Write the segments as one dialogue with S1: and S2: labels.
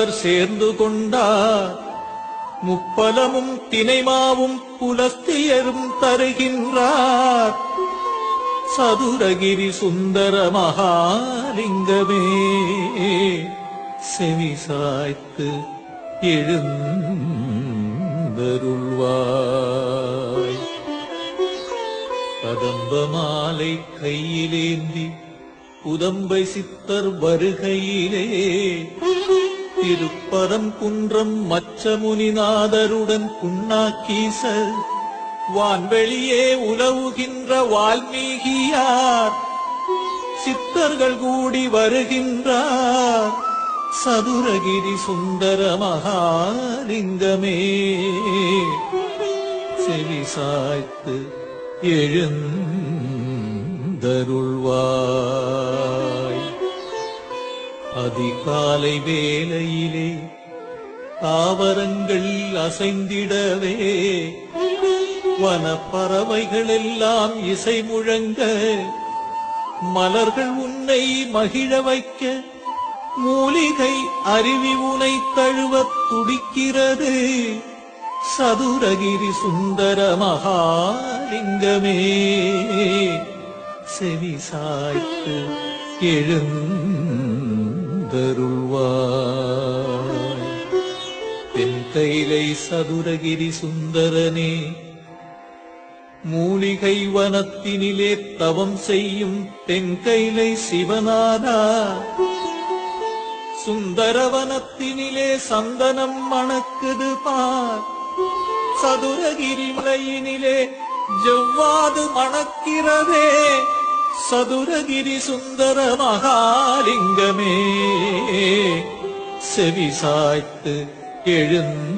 S1: மூவர் சேர்ந்து கொண்டார். முப்பலமும் தினைமாவும் புலஸ்தியரும் தருகின்றார். சதுரகிரி சுந்தர மகாலிங்கமே செவி சாய்த்து எழுந்தருள்வாய். கதம்ப மாலை கையிலேந்தி புதம்பை சித்தர் வருகையிலே திருப்பரம் குன்றம் மச்சமுனிநாதருடன் புண்ணாக்கீசர் வான்வெளியே உலவுகின்ற வால்மீகியார். சித்தர்கள் கூடி வருகின்றார். சதுரகிரி சுந்தர மகாலிங்கமே. செவி சாய்த்து எழுந்தருள்வார். அதிகாலை வேலையிலே தாவரங்கள் அசைந்திடவே வனப்பறவைகள் எல்லாம் இசை முழங்க மலர்கள் உன்னை மகிழ வைக்க மூலிகை அருவி உனை தழுவத் துடிக்கிறது. சதுரகிரி சுந்தர மகாலிங்கமே செவி சாய்த்து எழுந்தருள்வாய் தென் தென்கைலை சதுரகிரி சுந்தரனே மூலிகை வனத்தினிலே தவம் செய்யும் தென்கைலை சிவனாரா சுந்தரவனத்தினிலே சந்தனம் மணக்குது பார். சதுரகிரி மலையினிலே ஜவ்வாது மணக்கிறதே. சதுரகிரி சுந்தர மகாலிங்கமே. செவி சாய்த்து எழுந்தருள்வாய்.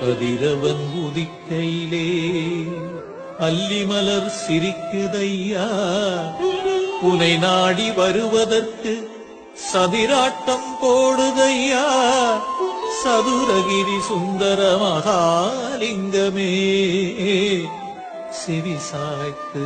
S1: கதிரவன் உதிக்கையிலே அல்லிமலர் சிரிக்குதையா. உனை நாடி வருவதற்கு சதிராட்டம் போடுதையா. சதுரகிரி சுந்தர மகாலிங்கமே. செவி சாய்த்து